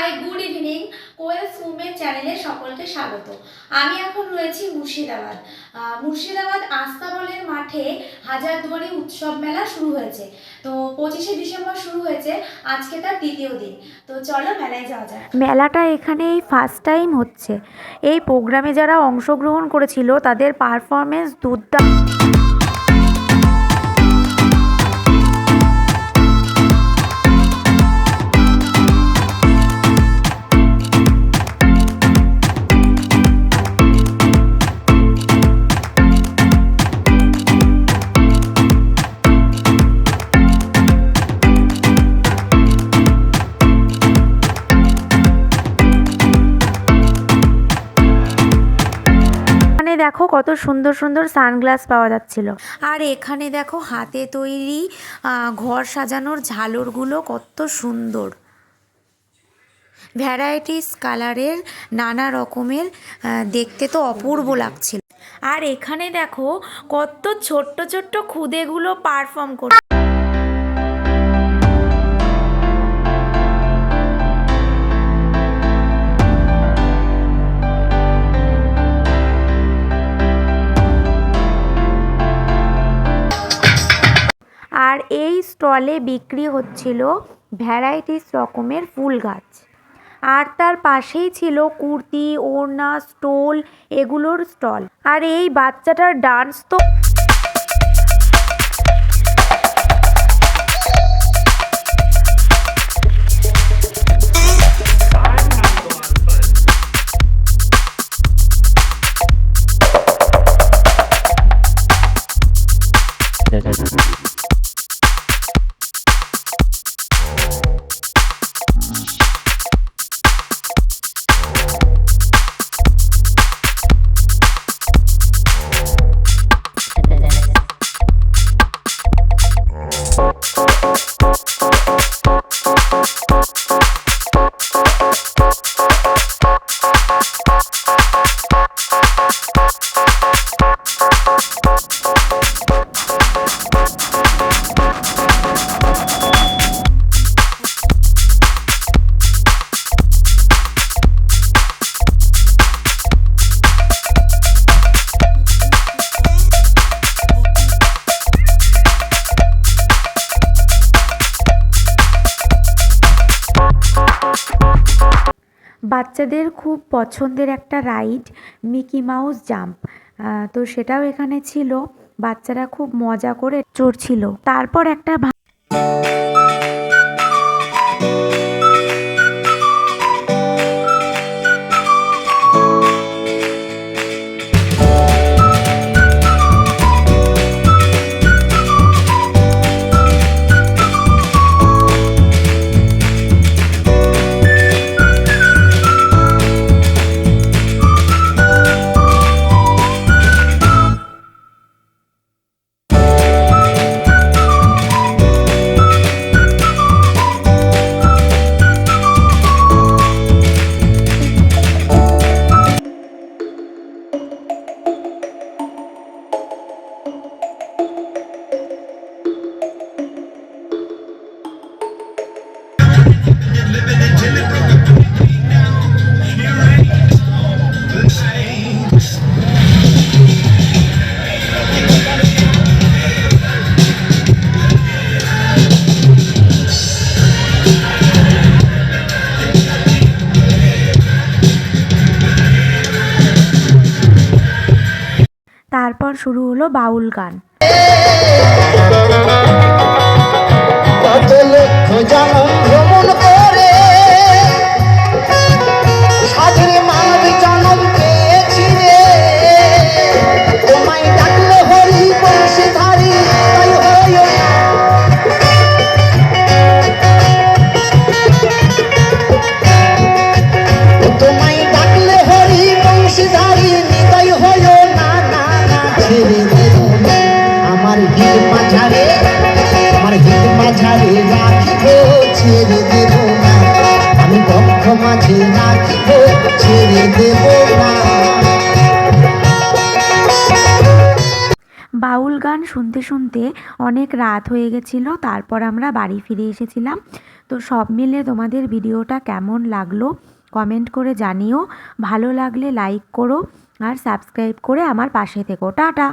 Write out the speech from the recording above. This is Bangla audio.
Hi, good evening. কোয়েলস উমেন চ্যানেলে সকলকে স্বাগত। আমি এখন রয়েছি মুর্শিদাবাদ। মুর্শিদাবাদ আস্তাবলের মাঠে হাজারদুয়ারি উৎসব মেলা শুরু হয়েছে। তো পঁচিশে ডিসেম্বর শুরু হয়েছে। আজকে তার দ্বিতীয় দিন। তো চলো মেলায় যাওয়া যাক। মেলাটা এখানে এই ফার্স্ট টাইম হচ্ছে। এই প্রোগ্রামে যারা অংশগ্রহণ করেছিল, তাদের পারফরমেন্স দুর্দান্ত। দেখো কত সুন্দর সুন্দর সানগ্লাস পাওয়া যাচ্ছিল। আর এখানে দেখো হাতে তৈরি ঘর সাজানোর ঝালরগুলো কত সুন্দর। ভ্যারাইটিস কালারের নানা রকমের দেখতে তো অপূর্ব লাগছিল। আর এখানে দেখো কত ছোট্ট ছোট্ট খুদেগুলো পারফর্ম করে এই স্টলে বিক্রি হচ্ছিল ভ্যারাইটিস রকমের ফুল গাছ। আর তার পাশেই ছিল কুর্তি, ওড়না, স্টোল এগুলোর স্টল। আর এই বাচ্চাটার ডান্স তো বাচ্চাদের খুব পছন্দের একটা রাইড, মিকি মাউস জাম্প। তো সেটাও এখানে ছিল। বাচ্চারা খুব মজা করে চড়ছিল। তারপর একটা তারপর শুরু হলো বাউল গান। কত লক্ষ মাঝে রাখিব ছেড়ে বাউল গান শুনতে শুনতে অনেক রাত হয়ে গেছিল, তারপর আমরা বাড়ি ফিরে এসেছিলাম। তো সব মিলে তোমাদের ভিডিওটা কেমন লাগল কমেন্ট করে জানিও। ভালো লাগলে লাইক করো আর সাবস্ক্রাইব করে আমার পাশে থেকো। টাটা!